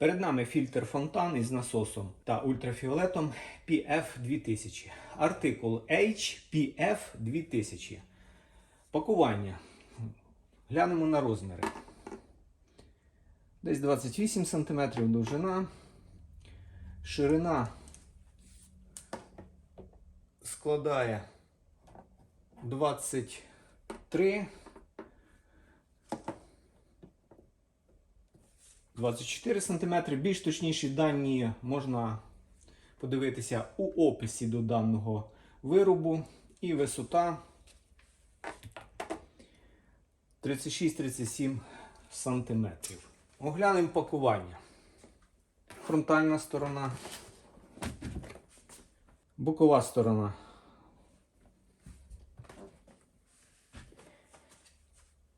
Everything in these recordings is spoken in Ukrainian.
Перед нами фільтр фонтан із насосом та ультрафіолетом PF2000. Артикул HPF2000. Пакування. Глянемо на розміри. Десь 28 см довжина. Ширина складає 23 24 см. Більш точніші дані можна подивитися у описі до даного виробу. І висота 36-37 см. Оглянемо пакування. Фронтальна сторона, бокова сторона.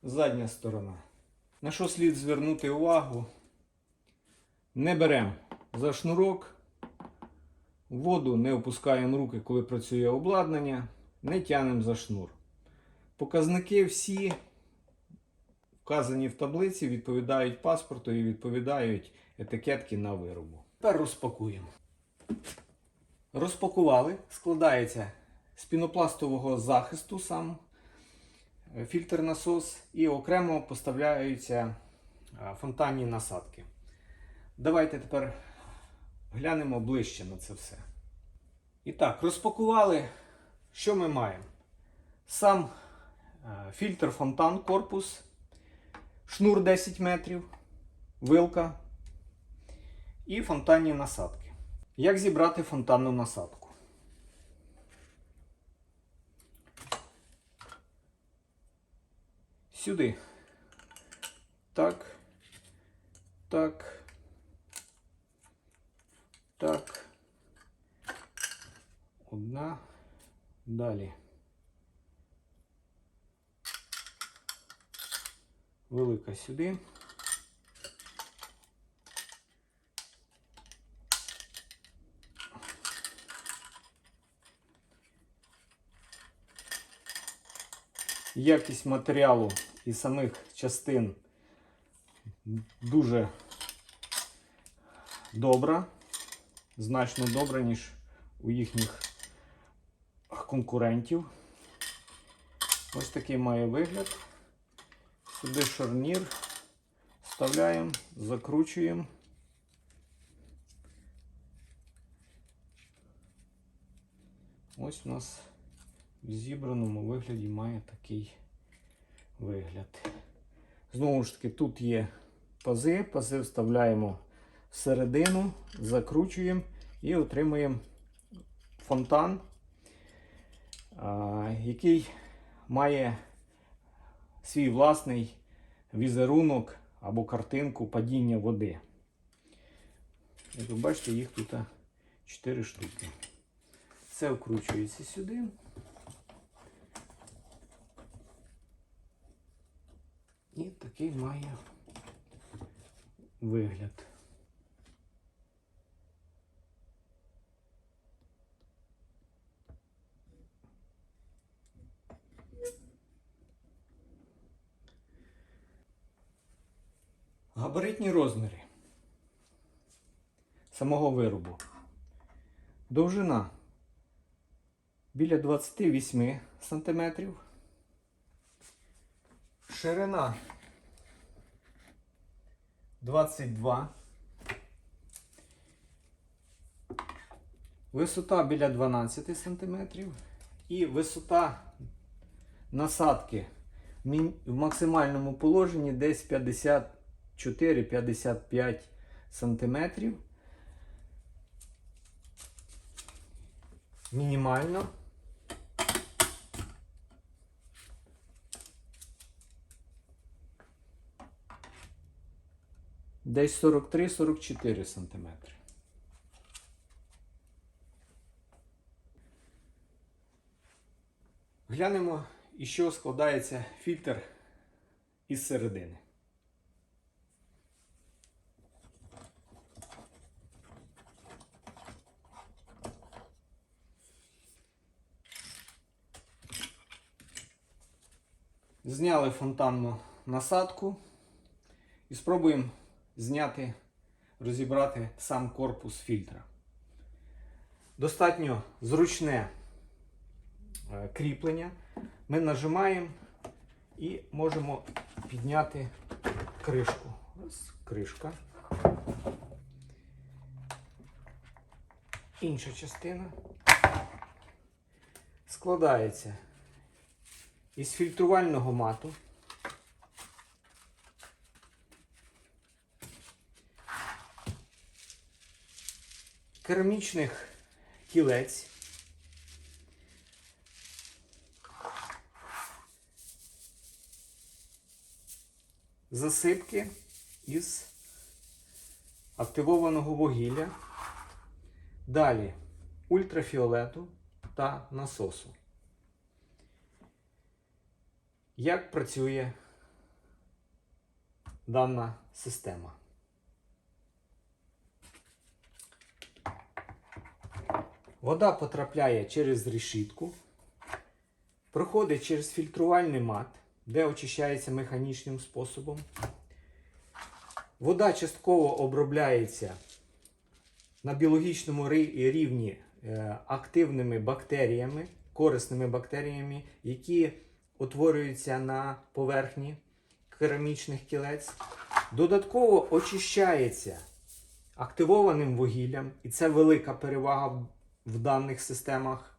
Задня сторона. На що слід звернути увагу? Не беремо за шнурок, воду не опускаємо руки, коли працює обладнання, не тянемо за шнур. Показники всі вказані в таблиці, відповідають паспорту і відповідають етикетки на виробу. Тепер розпакуємо. Розпакували, складається з пінопластового захисту сам е, фільтр насос і окремо поставляються е, фонтанні насадки. Давайте тепер глянемо ближче на це все. І так, розпакували, що ми маємо? Сам е, фільтр фонтан корпус, шнур 10 метрів, вилка і фонтанні насадки. Як зібрати фонтанну насадку? Сюди. Так. Так. Так. Одна. Далі. Велика сюди. Якість матеріалу і самих частин дуже добра, значно добра, ніж у їхніх конкурентів. Ось такий має вигляд. Сюди шарнір вставляємо, закручуємо. Ось у нас в зібраному вигляді має такий вигляд. Знову ж таки, тут є пази, пази вставляємо всередину, закручуємо і отримуємо фонтан, який має свій власний візерунок або картинку падіння води. Як ви бачите, їх тут 4 штуки. Це вкручується сюди. І такий має вигляд. Габаритні розміри самого виробу. Довжина біля 28 см. Ширина 22. Висота біля 12 см. І висота насадки в максимальному положенні десь 54-55 см. Мінімально. Десь 43-44 см. Глянемо, із чого складається фільтр із середини. Зняли фонтанну насадку і спробуємо зняти розібрати сам корпус фільтра. Достатньо зручне е, кріплення. Ми нажимаємо і можемо підняти кришку. Ось кришка. Інша частина складається із фільтрувального мату. Керамічних кілець. Засипки із активованого вугілля. Далі ультрафіолету та насосу. Як працює дана система? Вода потрапляє через решітку, проходить через фільтрувальний мат, де очищається механічним способом. Вода частково обробляється на біологічному рівні е, активними бактеріями, корисними бактеріями, які утворюються на поверхні керамічних кілець. Додатково очищається активованим вугіллям, і це велика перевага в даних системах.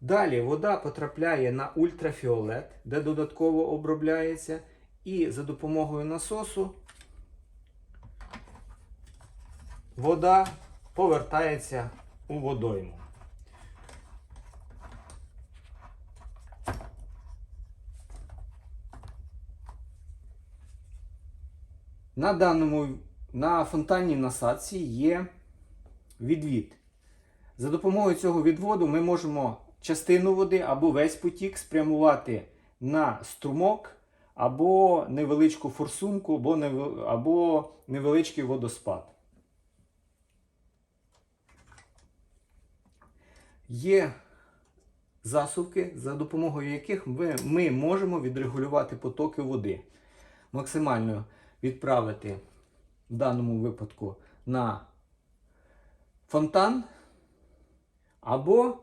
Далі вода потрапляє на ультрафіолет, де додатково обробляється, і за допомогою насосу вода повертається у водойму. На даному на фонтанній насадці є відвід. За допомогою цього відводу ми можемо частину води або весь потік спрямувати на струмок, або невеличку форсунку, або, неве- або невеличкий водоспад. Є засувки, за допомогою яких ми, ми можемо відрегулювати потоки води. Максимально відправити в даному випадку на фонтан, або,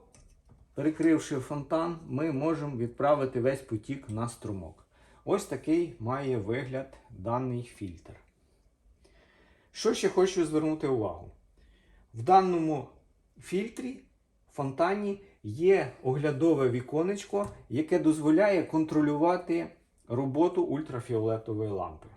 перекривши фонтан, ми можемо відправити весь потік на струмок. Ось такий має вигляд даний фільтр. Що ще хочу звернути увагу? В даному фільтрі фонтані є оглядове віконечко, яке дозволяє контролювати роботу ультрафіолетової лампи.